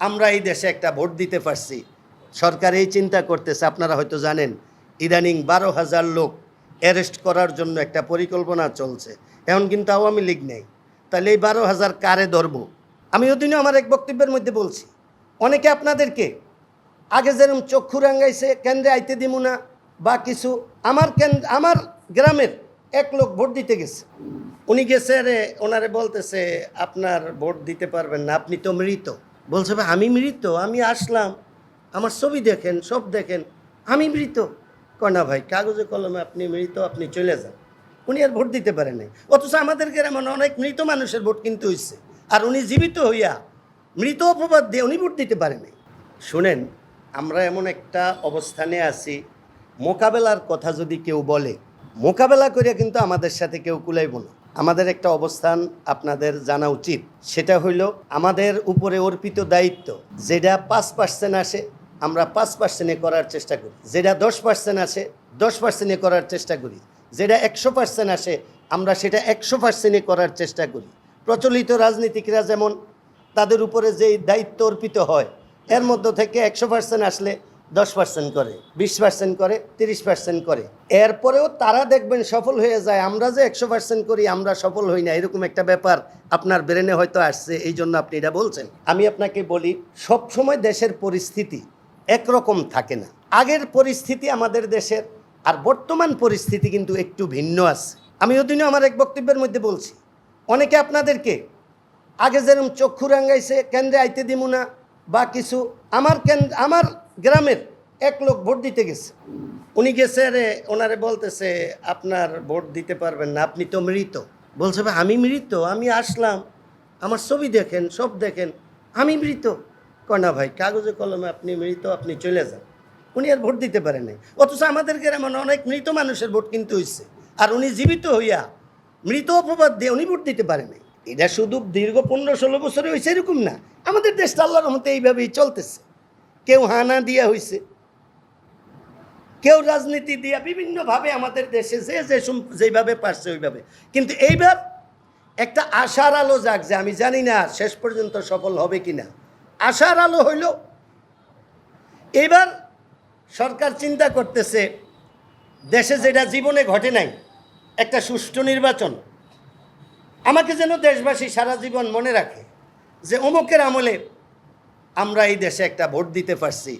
আমরা এই দেশে একটা ভোট দিতে পারছি। সরকার এই চিন্তা করতেছে, আপনারা হয়তো জানেন, ইদানিং বারো হাজার লোক অ্যারেস্ট করার জন্য একটা পরিকল্পনা চলছে। এখন কিন্তু আওয়ামী লীগ নেই। তাহলে এই বারো হাজার কারে ধরবো? আমি ওদিনও আমার এক বক্তব্যের মধ্যে বলছি, অনেকে আপনাদেরকে আগে যেরকম চক্ষু রাঙ্গাইছে কেন্দ্রে আইতে দিমু না, বা কিছু, আমার কেন্দ্র, আমার গ্রামের এক লোক ভোট দিতে গেছে। উনি গেছে রে ওনারে বলতেছে, আপনার ভোট দিতে পারবেন না, আপনি তো মৃত। বলছে, ভাই, আমি মৃত, আমি আসলাম। আমার ছবি দেখেন, সব দেখেন। আমি মৃত। কনা ভাই, কাগজে, কলমে আপনি মৃত, আপনি চলে যান। উনি আর ভোট দিতে পারেন নাই। অথচ আমাদের গ্রামে অনেক মৃত মানুষের ভোট কিন্তু হয়েছে আর উনি জীবিত হইয়া মৃত অপবাদ দিয়ে উনি ভোট দিতে পারেন নাই। শুনেন, আমরা এমন একটা অবস্থানে আছি, মোকাবেলার কথা যদি কেউ বলে, মোকাবেলা করে কিন্তু আমাদের সাথে কেউ কুলাইব না। আমাদের একটা অবস্থান আপনাদের জানা উচিত। সেটা হইল আমাদের উপরে অর্পিত দায়িত্ব। যেটা পাঁচ পার্সেন্ট আসে, আমরা পাঁচ পার্সেন্টে করার চেষ্টা করি। যেটা দশ পার্সেন্ট আসে, দশ পার্সেন্টে করার চেষ্টা করি। যেটা একশো পার্সেন্ট আসে, আমরা সেটা একশো পার্সেন্টে করার চেষ্টা করি। প্রচলিত রাজনীতিকরা যেমন, তাদের উপরে যেই দায়িত্ব অর্পিত হয়, এর মধ্য থেকে একশো পার্সেন্ট আসলে দশ পার্সেন্ট করে, বিশ পার্সেন্ট করে, তিরিশ পার্সেন্ট করে। এরপরেও তারা দেখবেন সফল হয়ে যায়। আমরা যে একশো পার্সেন্ট করি, আমরা সফল হই না। এরকম একটা ব্যাপার আপনার ব্রেনে হয়তো আসছে। এই জন্য আপনি এটা বলছেন। আমি আপনাকে বলি সব সময় দেশের পরিস্থিতি একরকম থাকে না। আগের পরিস্থিতি আমাদের দেশের আর বর্তমান পরিস্থিতি কিন্তু একটু ভিন্ন আছে। আমি ওদিনও আমার এক বক্তব্যের মধ্যে বলছি, অনেকে আপনাদেরকে আগে যেরকম চক্ষু রাঙ্গাইছে কেন্দ্রে আইতে দিমু না, বা কিছু, আমার কেন্দ্র, আমার গ্রামের এক লোক ভোট দিতে গেছে। উনি গেছে রে ওনারে বলতেছে, আপনার ভোট দিতে পারবেন না, আপনি তো মৃত। বলছে, ভাই, আমি মৃত, আমি আসলাম, আমার ছবি দেখেন, সব দেখেন, আমি মৃত। কনা ভাই, কাগজে কলমে আপনি মৃত, আপনি চলে যান। উনি আর ভোট দিতে পারেন নাই। অথচ আমাদের গ্রামে অনেক মৃত মানুষের ভোট কিন্তু হয়েছে আর উনি জীবিত হইয়া মৃত অপবাদ দিয়ে উনি ভোট দিতে পারেন নাই। এটা শুধু দীর্ঘ পনেরো ষোলো বছরে হয়েছে এরকম না। আমাদের দেশটা আল্লাহর মতো এইভাবেই চলতেছে। কেউ হানা দিয়া হয়েছে কেউ রাজনীতি দিয়া বিভিন্নভাবে আমাদের দেশে যে যে যেইভাবে পারছে ওইভাবে। কিন্তু এইবার একটা আশার আলো যাক যে আমি জানি না শেষ পর্যন্ত সফল হবে কি না আশার আলো হইল এবার সরকার চিন্তা করতেছে, দেশে যেটা জীবনে ঘটে নাই, একটা সুষ্ঠু নির্বাচন। আমাকে যেন দেশবাসী সারা জীবন মনে রাখে যে অমুকের আমলে আমরা এই দেশে একটা ভোট দিতে পারছি।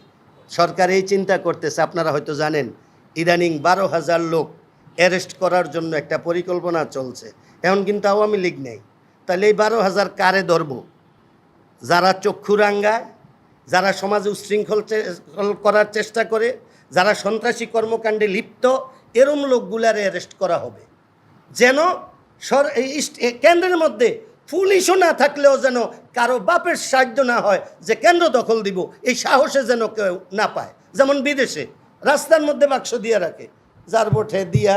সরকার এই চিন্তা করতেছে, আপনারা হয়তো জানেন, ইদানিং বারো হাজার লোক অ্যারেস্ট করার জন্য একটা পরিকল্পনা চলছে। এখন কিন্তু আওয়ামী লীগ নেই। তাহলে এই বারো হাজার কারে ধরবো? যারা চক্ষু রাঙ্গায়, যারা সমাজে উশৃঙ্খল করার চেষ্টা করে, যারা সন্ত্রাসী কর্মকাণ্ডে লিপ্ত, এরম লোকগুলারে অ্যারেস্ট করা হবে। যেন সর কেন্দ্রের মধ্যে পুলিশও না থাকলেও যেন কারও বাপের সাহায্য না হয়, যে কেন্দ্র দখল দিব, এই সাহসে যেন কেউ না পায়। যেমন বিদেশে, রাস্তার মধ্যে বাক্স দিয়ে রাখে, যার বোঠে দিয়া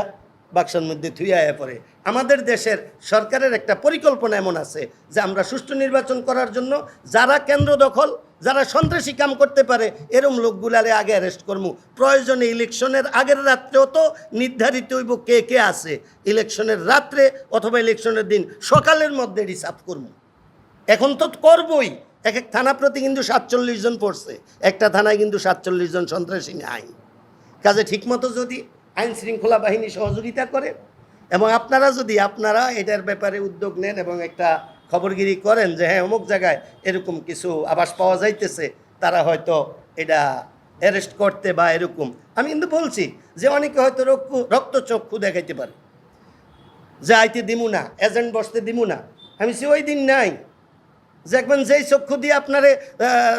বাক্সের মধ্যে থুইয়া পড়ে। আমাদের দেশের সরকারের একটা পরিকল্পনা এমন আছে যে আমরা সুষ্ঠু নির্বাচন করার জন্য যারা কেন্দ্র দখল, যারা সন্ত্রাসী কাম করতে পারে, এরম লোকগুলারে আগে অ্যারেস্ট করব প্রয়োজনে ইলেকশনের আগের রাত্রেও তো নির্ধারিত হইব কে কে আছে। ইলেকশনের রাত্রে অথবা ইলেকশনের দিন সকালের মধ্যে রিসার্ভ করব এখন তো করবই। এক এক থানা প্রতি কিন্তু সাতচল্লিশ জন পড়ছে। একটা থানায় কিন্তু সাতচল্লিশ জন সন্ত্রাসী আইন কাজে ঠিকমতো যদি আইন শৃঙ্খলা বাহিনী সহযোগিতা করে এবং আপনারা যদি আপনারা এটার ব্যাপারে উদ্যোগ নেন এবং একটা খবরগিরি করেন যে হ্যাঁ অমুক জায়গায় এরকম কিছু আবাস পাওয়া যাইতেছে, তারা হয়তো এটা অ্যারেস্ট করতে বা এরকম। আমি কিন্তু বলছি যে অনেকে হয়তো রক্ত রক্তচক্ষু দেখাইতে পারে। যে আইতে দিমু না, এজেন্ট বসতে দিমু না। আমি সে ওই দিন নাই। দেখবেন যেই চক্ষু দিয়ে আপনারে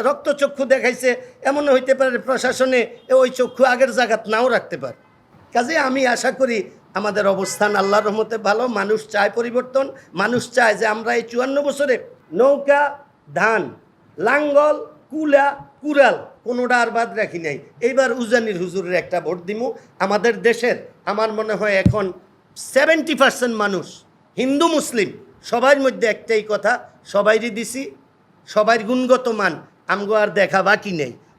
রক্ত চক্ষু দেখাইছে এমন হইতে পারে প্রশাসনে ওই চক্ষু আগের জায়গাত নাও রাখতে পারে। কাজে আমি আশা করি আমাদের অবস্থান আল্লাহর রহমতে ভালো। মানুষ চায় পরিবর্তন, মানুষ চায় যে আমরা এই চুয়ান্ন বছরে নৌকা, ধান, লাঙ্গল, কুলা কুরাল কোনোটা আর বাদ রাখি নাই। এইবার উজানির হুজুরের একটা ভোট দিমু। আমাদের দেশের, আমার মনে হয় এখন সেভেন্টি পার্সেন্ট মানুষ হিন্দু মুসলিম। সবার মধ্যে একটাই কথা, সবাইরই দিছি সবার গুণগত মান, আমগো আর দেখা বাকি নেই।